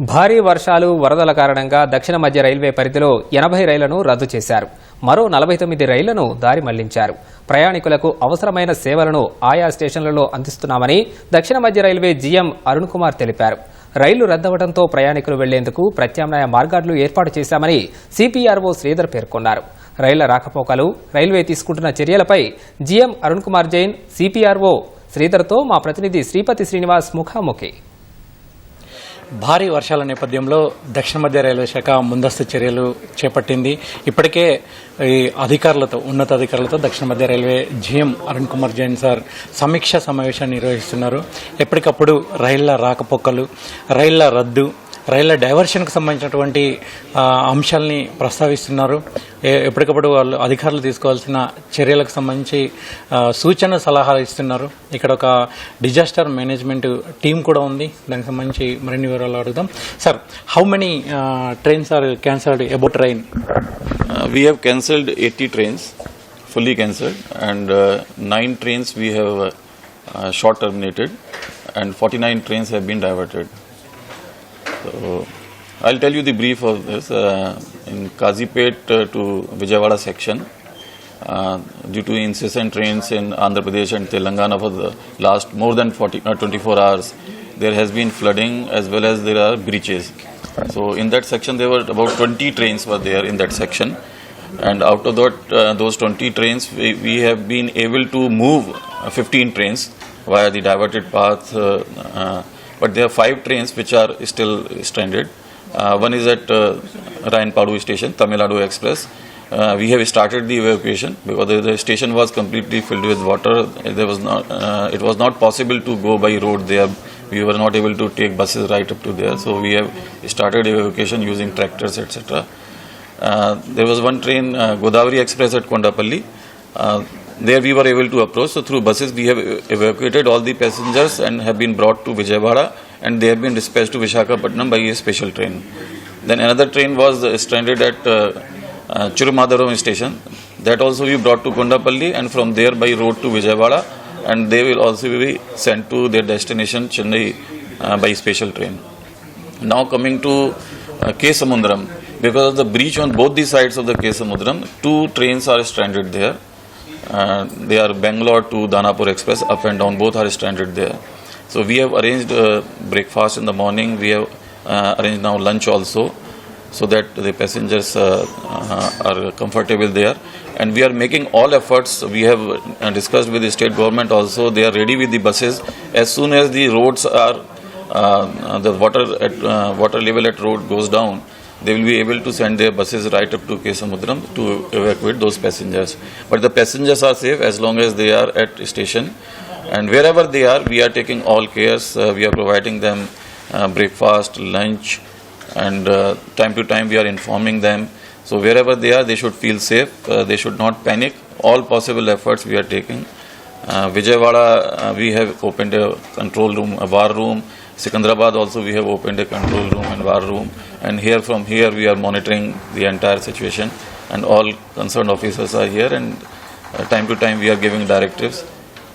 భారీ వర్షాలు వరదల కారణంగా దక్షిణ మధ్య రైల్వే పరిధిలో ఎనభై రైళ్ళను రద్దు చేశారు. మరో నలభై తొమ్మిది రైళ్ళను దారి మళ్ళించారు. ప్రయాణికులకు అవసరమైన సేవలను ఆయా స్టేషన్లలో అందిస్తున్నామని దక్షిణ మధ్య రైల్వే జీఎం అరుణ్ కుమార్ తెలిపారు. రైళ్ళు రద్దవడంతో ప్రయాణికులు వెళ్ళేందుకు ప్రత్యామ్నాయ మార్గాలు ఏర్పాటు చేశామని సిపిఆర్ఓ శ్రీధర్ పేర్కొన్నారు. రైళ్ళ రాకపోకలు రైల్వే తీసుకుంటున్న చర్యలపై జీఎం అరుణ్ కుమార్ జైన్ సిపిఆర్ఓ శ్రీధర్తో మా ప్రతినిధి శ్రీపతి శ్రీనివాస్ ముఖాముఖి. భారీ వర్షాల నేపథ్యంలో దక్షిణ మధ్య రైల్వే శాఖ ముందస్తు చర్యలు చేపట్టింది. ఇప్పటికే ఈ అధికారులతో ఉన్నతాధికారులతో దక్షిణ మధ్య railway GM Arun Kumar Jain sir సమీక్ష సమావేశాన్ని నిర్వహిస్తున్నారు. ఎప్పటికప్పుడు రైళ్ళ రాకపోకలు రైళ్ళ రద్దు రైళ్ళ డైవర్షన్కు సంబంధించినటువంటి అంశాలని ప్రస్తావిస్తున్నారు. ఎప్పటికప్పుడు వాళ్ళు అధికారులు తీసుకోవాల్సిన చర్యలకు సంబంధించి సూచన సలహాలు ఇస్తున్నారు. ఇక్కడ ఒక డిజాస్టర్ మేనేజ్మెంట్ టీం కూడా ఉంది. దానికి సంబంధించి మరిన్ని వివరాలు అడుగుదాం. Sir how many trains are cancelled about train Uh, we have cancelled 80 trains, fully cancelled, and uh, nine trains we have uh, uh, short terminated, and 49 trains have been diverted. So, I'll tell you the brief of this. Uh, in Kazipet uh, to Vijayawada section, uh, due to incessant rains in Andhra Pradesh and Telangana for the last more than 40, uh, 24 hours, there has been flooding as well as there are breaches. So in that section, there were about 20 trains were there in that section, and out of that, uh, those 20 trains, we, we have been able to move uh, 15 trains via the diverted path. Uh, uh, but there are five trains which are still stranded. Uh, one is at uh, Rayanpadu station, Tamil Nadu Express. Uh, we have started the evacuation because the, the station was completely filled with water. There was not, uh, it was not possible to go by road there. We were not able to take buses right up to there. So we have started evacuation using tractors, etc. Uh, there was one train, uh, Godavari Express at Kondapalli. Uh, there we were able to approach. So through buses we have evacuated all the passengers and have been brought to Vijayawada and they have been dispatched to Vishakhapatnam by a special train. Then another train was stranded at uh, uh, Chirumadaram station. That also we brought to Kondapalli and from there by road to Vijayawada and they will also be sent to their destination Chennai uh, by special train. Now coming to uh, Samundram, because of the breach on both the sides of the K Samudram, two trains are stranded there. Uh, they are Bangalore to Danapur Express, up and down, both are stranded there. So we have arranged uh, breakfast in the morning, we have uh, arranged now lunch also, so that the passengers uh, uh, are comfortable there. And we are making all efforts. We have uh, discussed with the state government also. They are ready with the buses. As soon as the roads are, uh, the water at uh, water level at road goes down, they will be able to send their buses right up to Kesamudram to evacuate those passengers. But the passengers are safe as long as they are at station. And wherever they are, we are taking all cares. Uh, we are providing them uh, breakfast, lunch, and uh, time to time we are informing them. So wherever they are, they should feel safe. Uh, they should not panic. All possible efforts we are taking. Uh, Vijayawada, uh, we have opened a control room, a war room. Secunderabad also we have opened a control room and war room and here from here we are monitoring the entire situation and all concerned officers are here and uh, time to time we are giving directives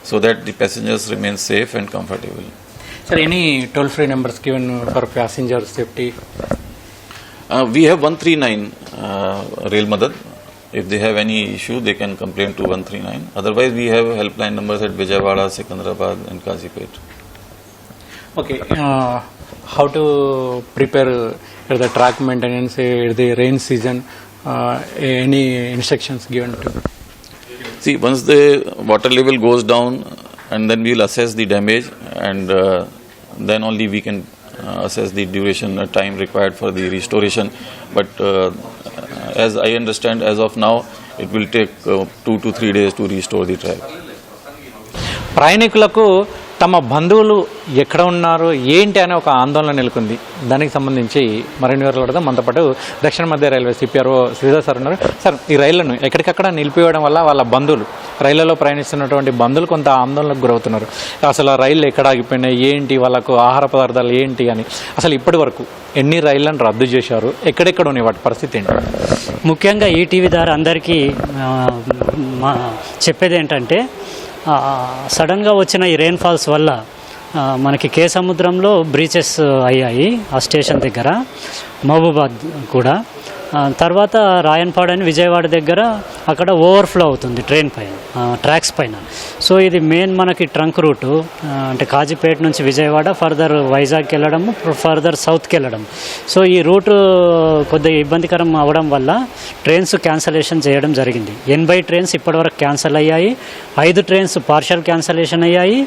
so that the passengers remain safe and comfortable. Sir, any toll free numbers given for passenger safety? Uh, we have 139 uh, Rail Madad. If they have any issue, they can complain to 139. Otherwise, we have helpline numbers at Vijayawada, Secunderabad, and Kazipet. Okay how to prepare the track maintenance the rain season any instructions given to See, once the water level goes down, and then we will assess the damage, and uh, then only we can uh, assess the duration uh, time required for the restoration. But uh, as I understand, as of now, it will take uh, two to three days to restore the track. ప్రయాణికులకు తమ బంధువులు ఎక్కడ ఉన్నారు ఏంటి అనే ఒక ఆందోళన నెలకొంది. దానికి సంబంధించి మరిన్ని వివరాలు అడుగుదాం. మనతో పాటు దక్షిణ మధ్య రైల్వే సిపిఆర్ఓ శ్రీధర్ సార్ ఉన్నారు. సార్ ఈ రైళ్ళను ఎక్కడికక్కడ నిలిపివేయడం వల్ల వాళ్ళ బంధువులు రైళ్ళలో ప్రయాణిస్తున్నటువంటి బంధువులు కొంత ఆందోళనకు గురవుతున్నారు. అసలు ఆ రైళ్ళు ఎక్కడ ఆగిపోయినాయి? ఏంటి? వాళ్ళకు ఆహార పదార్థాలు ఏంటి అని. అసలు ఇప్పటి వరకు ఎన్ని రైళ్ళను రద్దు చేశారు? ఎక్కడెక్కడ ఉన్నాయి? వాటి పరిస్థితి ఏంటి? ముఖ్యంగా ఈటీవీ ద్వారా అందరికీ చెప్పేది ఏంటంటే సడన్గా వచ్చిన ఈ రెయిన్ ఫాల్స్ వల్ల మనకి కే సముద్రంలో బ్రీచెస్ అయ్యాయి ఆ స్టేషన్ దగ్గర మహబూబాద్ కూడా. తర్వాత రాయన్పాడ్ అని విజయవాడ దగ్గర అక్కడ ఓవర్ఫ్లో అవుతుంది ట్రైన్ పైన ట్రాక్స్ పైన. సో ఇది మెయిన్ మనకి ట్రంక్ రూటు అంటే కాజీపేట నుంచి విజయవాడ ఫర్దర్ వైజాగ్కి వెళ్ళడం ఫర్దర్ సౌత్కి వెళ్ళడం సో ఈ రూటు కొద్దిగా ఇబ్బందికరం అవ్వడం వల్ల ట్రైన్స్ క్యాన్సలేషన్ చేయడం జరిగింది. ఎనభై ట్రైన్స్ ఇప్పటివరకు క్యాన్సిల్ అయ్యాయి ఐదు ట్రైన్స్ పార్షల్ క్యాన్సలేషన్ అయ్యాయి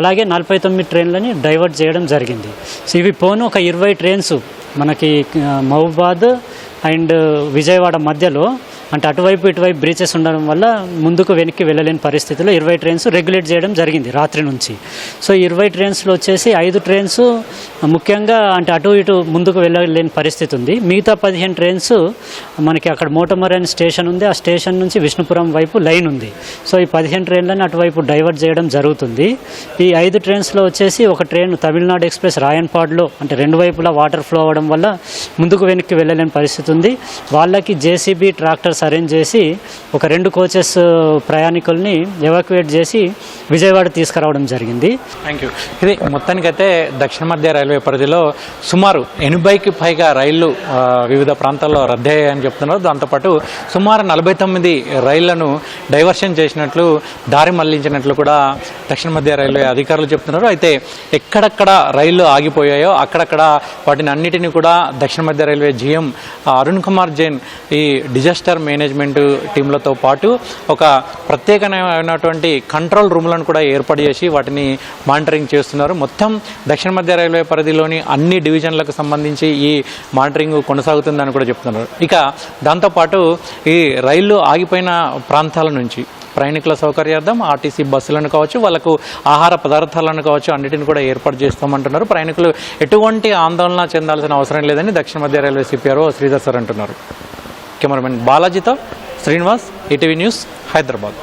అలాగే నలభై తొమ్మిది ట్రైన్లని డైవర్ట్ చేయడం జరిగింది. సో ఇవి పోను ఒక ఇరవై ట్రైన్స్ మనకి మహబాద్ అండ్ విజయవాడ మధ్యలో అంటే అటువైపు ఇటువైపు బ్రీచెస్ ఉండడం వల్ల ముందుకు వెనక్కి వెళ్ళలేని పరిస్థితిలో ఇరవై ట్రైన్స్ రెగ్యులేట్ చేయడం జరిగింది రాత్రి నుంచి. సో ఇరవై ట్రైన్స్లో వచ్చేసి ఐదు ట్రైన్స్ ముఖ్యంగా అంటే అటు ఇటు ముందుకు వెళ్ళలేని పరిస్థితి ఉంది. మిగతా పదిహేను ట్రైన్స్ మనకి అక్కడ మోటమర్ అనే స్టేషన్ ఉంది. ఆ స్టేషన్ నుంచి విష్ణుపురం వైపు లైన్ ఉంది. సో ఈ పదిహేను ట్రైన్లను అటువైపు డైవర్ట్ చేయడం జరుగుతుంది. ఈ ఐదు ట్రైన్స్లో వచ్చేసి ఒక ట్రైన్ తమిళనాడు ఎక్స్ప్రెస్ రాయన్పాడ్లో అంటే రెండు వైపులా వాటర్ ఫ్లో అవ్వడం వల్ల ముందుకు వెనక్కి వెళ్ళలేని పరిస్థితి ఉంది వాళ్ళకి జేసీబీ ట్రాక్టర్స్ అరేంజ్ చేసి ఒక రెండు కోచెస్ ప్రయాణికుల్ని ఎవాక్యుయేట్ చేసి విజయవాడ తీసుకురావడం జరిగింది. థ్యాంక్ యూ ఇది మొత్తానికైతే దక్షిణ మధ్య రైల్వే పరిధిలో సుమారు ఎనభైకి పైగా రైళ్ళు వివిధ ప్రాంతాల్లో రద్దయ్యాయని చెప్తున్నారు. దాంతోపాటు సుమారు నలభై తొమ్మిది రైళ్ళను డైవర్షన్ చేసినట్లు దారి మళ్ళించినట్లు కూడా దక్షిణ మధ్య రైల్వే అధికారులు చెప్తున్నారు. అయితే ఎక్కడెక్కడ రైళ్ళు ఆగిపోయాయో అక్కడక్కడ వాటిని అన్నిటిని కూడా దక్షిణ మధ్య రైల్వే జిఎం అరుణ్ కుమార్ జైన్ ఈ డిజాస్టర్ మేనేజ్మెంట్ టీంలతో పాటు ఒక ప్రత్యేకమైనటువంటి కంట్రోల్ రూమ్లను కూడా ఏర్పాటు చేసి వాటిని మానిటరింగ్ చేస్తున్నారు. మొత్తం దక్షిణ మధ్య రైల్వే పరిధిలోని అన్ని డివిజన్లకు సంబంధించి ఈ మానిటరింగ్ కొనసాగుతుందని కూడా చెప్తున్నారు. ఇక దాంతోపాటు ఈ రైళ్ళు ఆగిపోయిన ప్రాంతాల నుంచి ప్రయాణికుల సౌకర్యార్థం ఆర్టీసీ బస్సులను కావచ్చు వాళ్ళకు ఆహార పదార్థాలను కావచ్చు అన్నిటిని కూడా ఏర్పాటు చేస్తామంటున్నారు. ప్రయాణికులు ఎటువంటి ఆందోళన చెందాల్సిన అవసరం లేదని దక్షిణ మధ్య రైల్వే సిపిఆర్ఓ శ్రీధర్ సార్ అంటున్నారు. కెమెరామెన్ బాలాజీతో శ్రీనివాస్ ఈటీవీ న్యూస్ హైదరాబాద్.